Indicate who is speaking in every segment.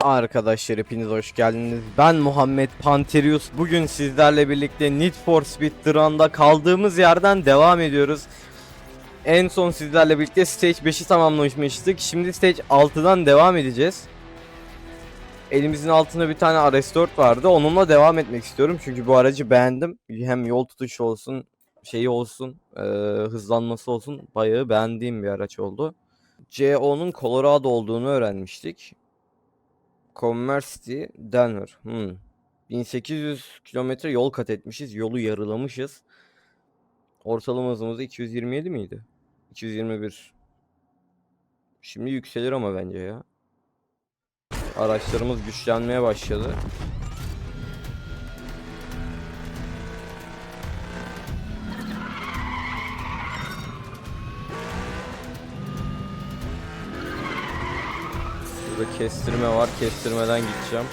Speaker 1: Arkadaşlar hepiniz hoş geldiniz. Ben Muhammed Panterius. Bugün sizlerle birlikte Need for Speed Run'da kaldığımız yerden devam ediyoruz. En son sizlerle birlikte Stage 5'i tamamlamıştık. Şimdi Stage 6'dan devam edeceğiz. Elimizin altında bir tane RS4 vardı. Onunla devam etmek istiyorum. Çünkü bu aracı beğendim. Hem yol tutuşu olsun, şeyi olsun, eee, hızlanması olsun. Bayağı beğendiğim bir araç oldu. CO'nun Colorado olduğunu öğrenmiştik. Commerce City, Denver. Hmm. 1800 kilometre yol kat etmişiz. Yolu yarılamışız. Ortalama hızımız da 227 miydi? 221. Şimdi yükselir ama bence ya. Araçlarımız güçlenmeye başladı. Kestirme var. Kestirmeden gideceğim.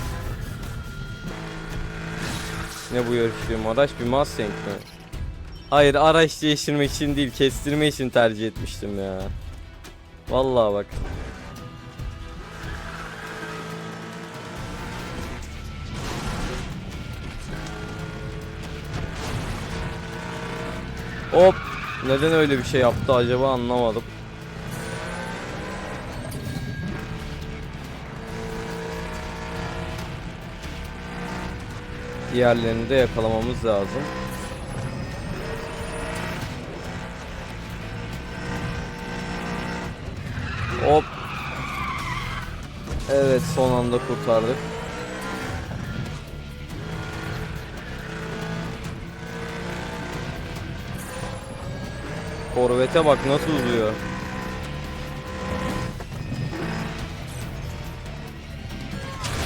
Speaker 1: Ne bu yarıştığım araç? Bir Mustang mi? Hayır araç değiştirmek için değil kestirme için tercih etmiştim ya. Vallahi bak. Hop. Neden öyle bir şey yaptı acaba anlamadım. Diğerlerini de yakalamamız lazım. Hop. Evet son anda kurtardık. Korvete bak nasıl uzuyor.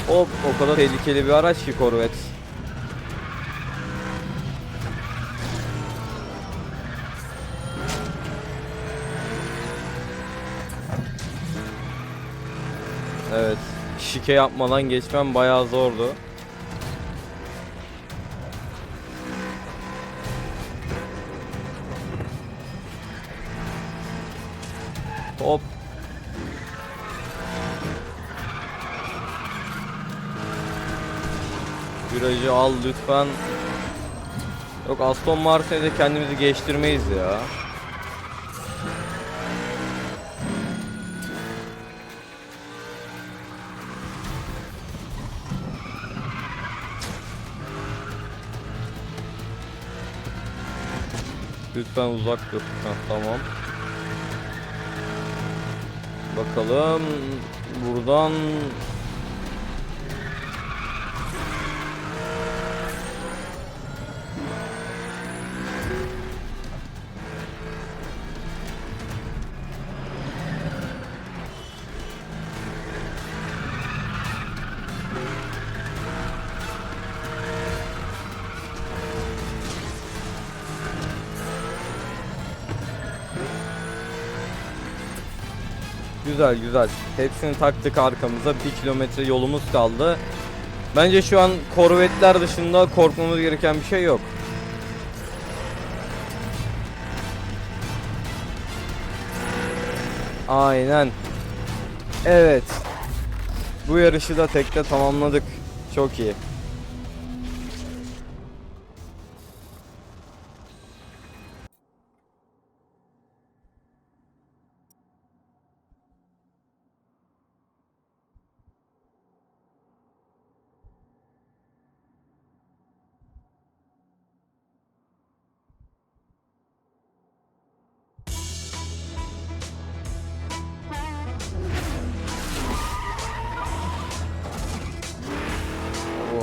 Speaker 1: Hop o kadar tehlikeli bir araç ki korvet. Evet. Şike yapmadan geçmem bayağı zordu. Hop. Virajı al lütfen. Yok Aston Martin'e de kendimizi geçtirmeyiz ya. Lütfen uzak dur. Heh, tamam. Bakalım buradan Güzel güzel. Hepsini taktık arkamıza. Bir kilometre yolumuz kaldı. Bence şu an korvetler dışında korkmamız gereken bir şey yok. Aynen. Evet. Bu yarışı da tekte tamamladık. Çok iyi.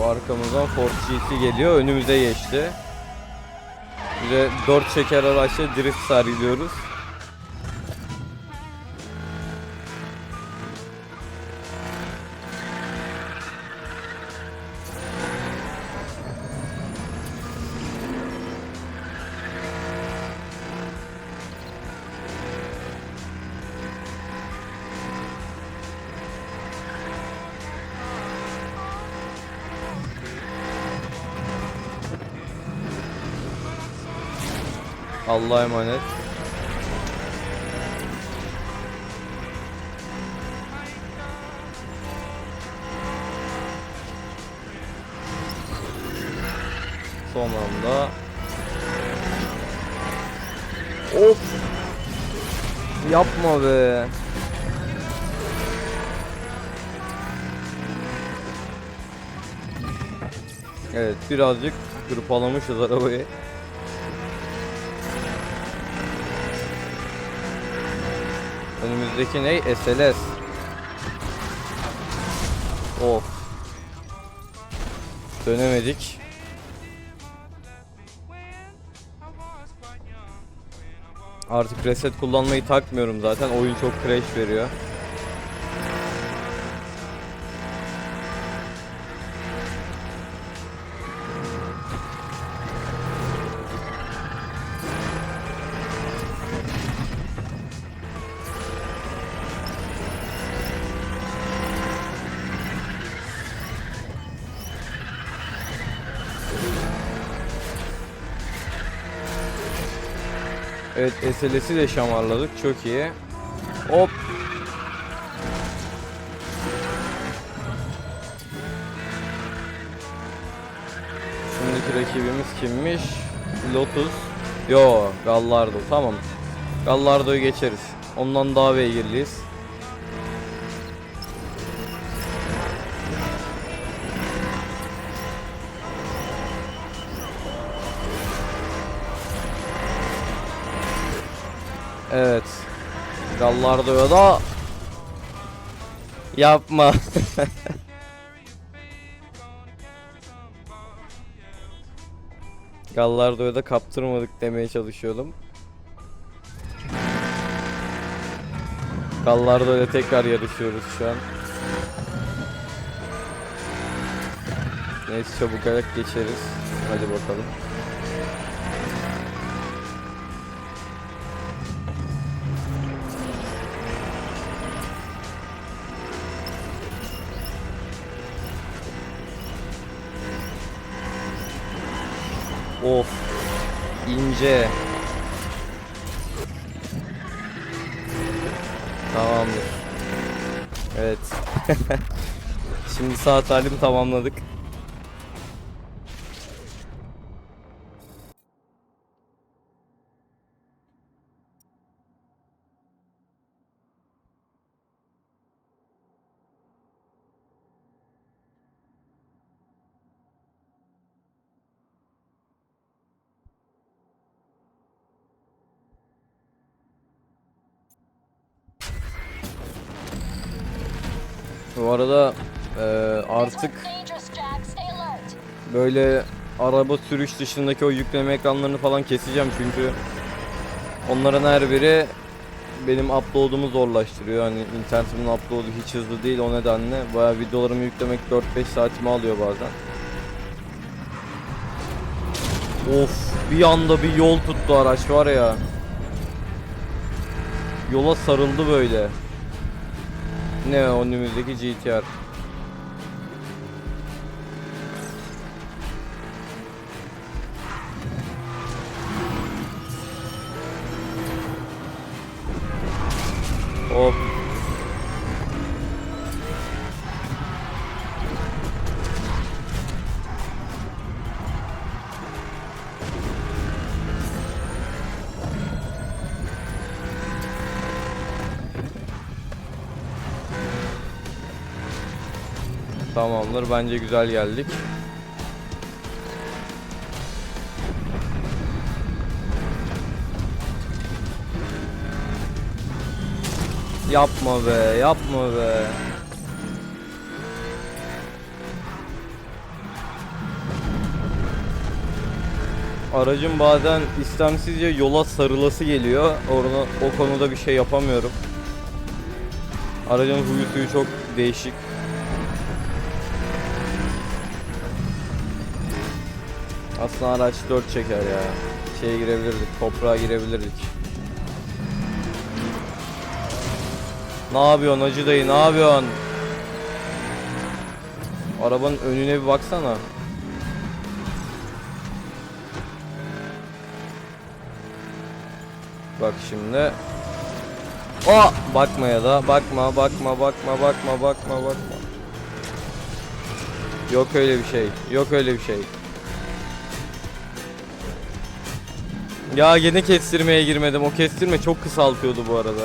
Speaker 1: Arkamızdan Ford GT geliyor. Önümüze geçti. Bir de 4 çeker araçla drift sergiliyoruz. Allah'a emanet. Son anda. Of. Yapma be. Evet birazcık hırpalamışız arabayı. Önümüzdeki ne? SLS. Of. Dönemedik. Artık reset kullanmayı takmıyorum zaten. Oyun çok crash veriyor. Evet SLS'i de şamarladık. Çok iyi. Hop. Şimdiki rakibimiz kimmiş? Lotus. Yo, Gallardo. Tamam. Gallardo'yu geçeriz. Ondan daha beygirliyiz. Evet. Gallardo'ya da yapma. Gallardo'ya da kaptırmadık demeye çalışıyordum. Gallardo ile tekrar yarışıyoruz şu an. Neyse çabuk ayak geçeriz. Hadi bakalım. Of. ince. Tamamdır. Evet. Şimdi sağ talim tamamladık. Bu arada eee, artık böyle araba sürüş dışındaki o yükleme ekranlarını falan keseceğim çünkü onların her biri benim upload'umu zorlaştırıyor. Hani internetimin upload'u hiç hızlı değil o nedenle bayağı videolarımı yüklemek 4-5 saatimi alıyor bazen. Of bir anda bir yol tuttu araç var ya. Yola sarıldı böyle. Ne önümüzdeki GTR. Hop. Tamamdır. Bence güzel geldik. Yapma be, yapma be. Aracın bazen istemsizce yola sarılası geliyor. Orada o konuda bir şey yapamıyorum. Aracın huyu suyu çok değişik. Aslında araç 4 çeker ya. Şeye girebilirdik, toprağa girebilirdik. Ne yapıyorsun Hacı dayı, ne yapıyorsun? Arabanın önüne bir baksana. Bak şimdi. O bakmaya da bakma bakma bakma bakma bakma bakma. Yok öyle bir şey. Yok öyle bir şey. Ya yine kestirmeye girmedim. O kestirme çok kısaltıyordu bu arada.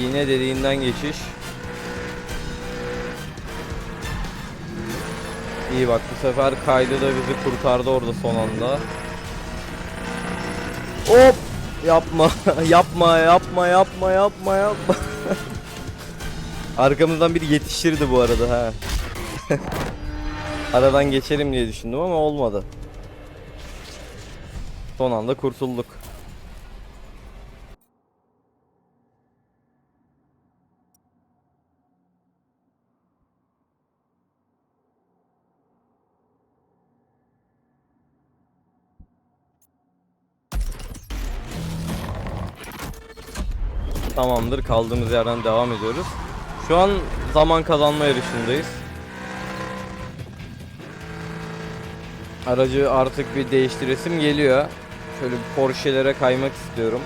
Speaker 1: İğne deliğinden geçiş. İyi bak bu sefer kaydı da bizi kurtardı orada son anda. Hop! Yapma, yapma, yapma, yapma, yapma, yapma. Arkamızdan biri yetişirdi bu arada ha. Aradan geçelim diye düşündüm ama olmadı. Son anda kurtulduk. Tamamdır kaldığımız yerden devam ediyoruz. Şu an zaman kazanma yarışındayız. Aracı artık bir değiştiresim geliyor. Şöyle bir Porsche'lere kaymak istiyorum.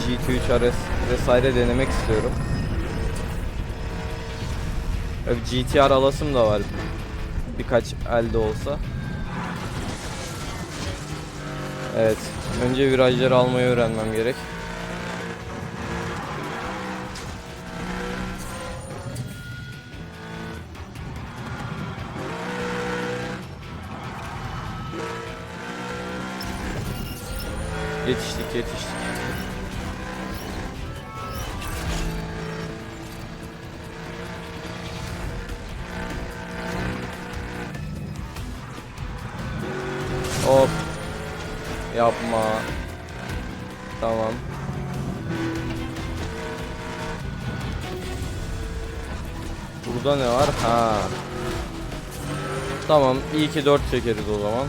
Speaker 1: GT3 RS vesaire denemek istiyorum. Öyle bir GTR alasım da var. Birkaç elde olsa. Evet. Önce virajları almayı öğrenmem gerek. Yetiştik yetiştik. Hop. Yapma. Tamam. Burada ne var? Ha. Tamam. iyi ki 4 çekeriz o zaman.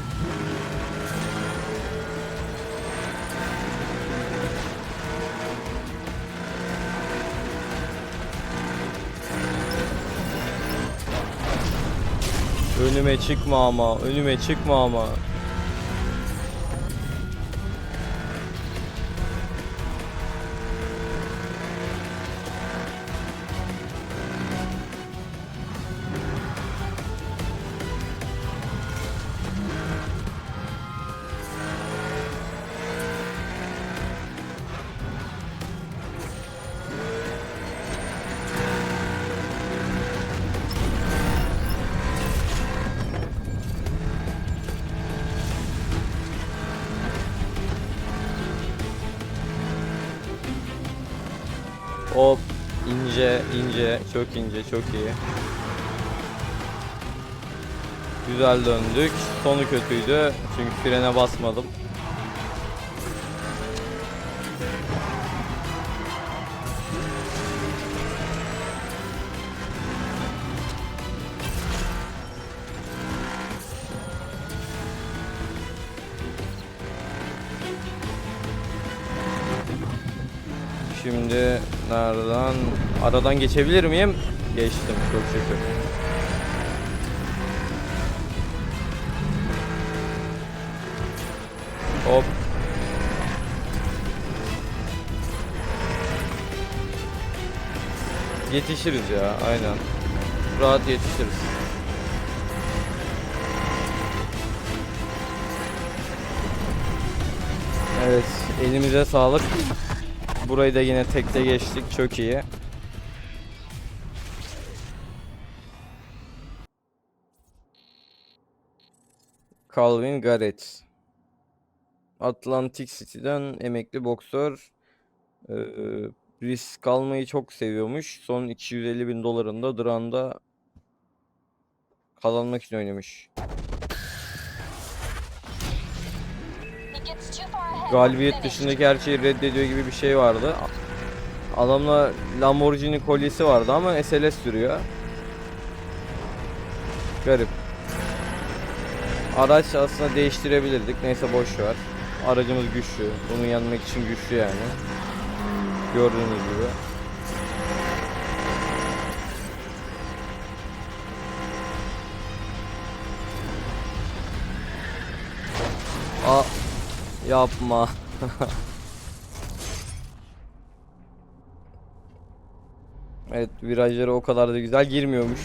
Speaker 1: Önüme çıkma ama, önüme çıkma ama. Hop ince ince çok ince çok iyi. Güzel döndük. Sonu kötüydü çünkü frene basmadım. Şimdi nereden? Aradan geçebilir miyim? Geçtim çok şükür. Hop. Yetişiriz ya aynen. Rahat yetişiriz. Evet elimize sağlık. Burayı da yine tekte geçtik. Çok iyi. Calvin Garrett. Atlantic City'den emekli boksör. Ee, risk almayı çok seviyormuş. Son 250 bin dolarında Duran'da kazanmak için oynamış. galibiyet dışındaki her şeyi reddediyor gibi bir şey vardı. Adamla Lamborghini kolyesi vardı ama SLS sürüyor. Garip. Araç aslında değiştirebilirdik. Neyse boş ver. Aracımız güçlü. Bunu yenmek için güçlü yani. Gördüğünüz gibi. Aa yapma. evet virajları o kadar da güzel girmiyormuş.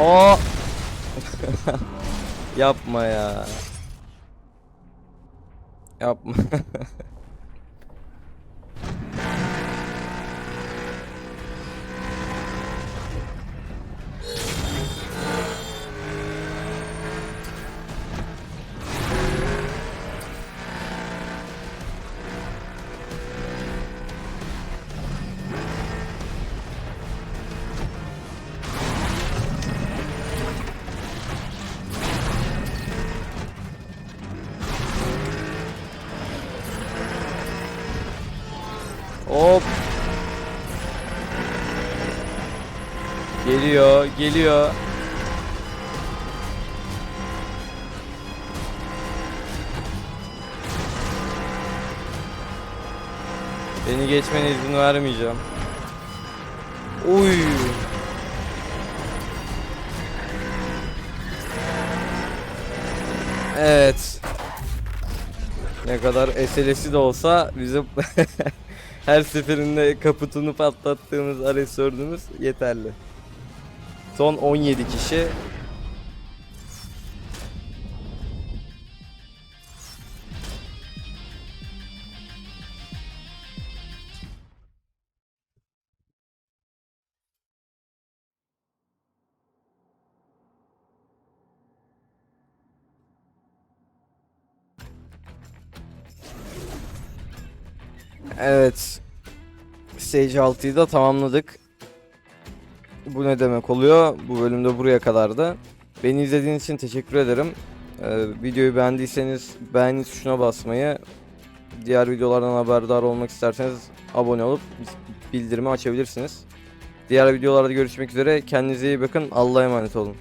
Speaker 1: O Yapma ya. Yapma. Hop. Geliyor, geliyor. Beni geçmene izin vermeyeceğim. Uy. Evet. Ne kadar SLS'i de olsa bizim her seferinde kaputunu patlattığımız aresördümüz yeterli. Son 17 kişi. Evet. Stage 6'yı da tamamladık. Bu ne demek oluyor? Bu bölümde buraya kadardı. Beni izlediğiniz için teşekkür ederim. Ee, videoyu beğendiyseniz beğeni tuşuna basmayı, diğer videolardan haberdar olmak isterseniz abone olup bildirimi açabilirsiniz. Diğer videolarda görüşmek üzere. Kendinize iyi bakın. Allah'a emanet olun.